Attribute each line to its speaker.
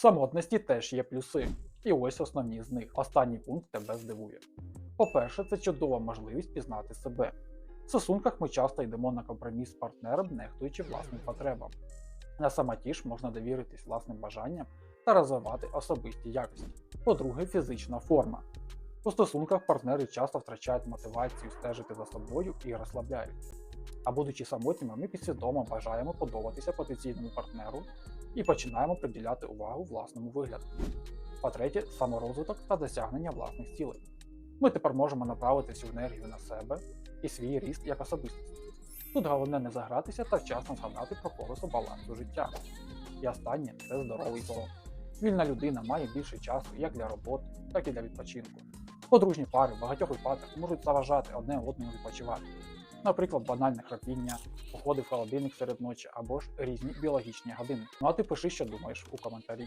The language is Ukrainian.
Speaker 1: Самотності теж є плюси, і ось основні з них. Останній пункт тебе здивує. По-перше, це чудова можливість пізнати себе. В стосунках ми часто йдемо на компроміс з партнером, нехтуючи власним потребам. На самоті ж можна довіритись власним бажанням та розвивати особисті якості. По-друге, фізична форма. У стосунках партнери часто втрачають мотивацію стежити за собою і розслабляються. А будучи самотніми, ми підсвідомо бажаємо подобатися потенційному партнеру і починаємо приділяти увагу власному вигляду. По-третє, саморозвиток та досягнення власних цілей. Ми тепер можемо направити всю енергію на себе і свій ріст як особистість. Тут головне не загратися та вчасно згадати про колесо балансу життя. І останнє це здоровий сон. Вільна людина має більше часу як для роботи, так і для відпочинку. Подружні пари в багатьох випадках можуть заважати одне одному відпочивати. Наприклад, банальне храпіння, походи в холодильник серед ночі або ж різні біологічні години. Ну а ти пиши, що думаєш у коментарі.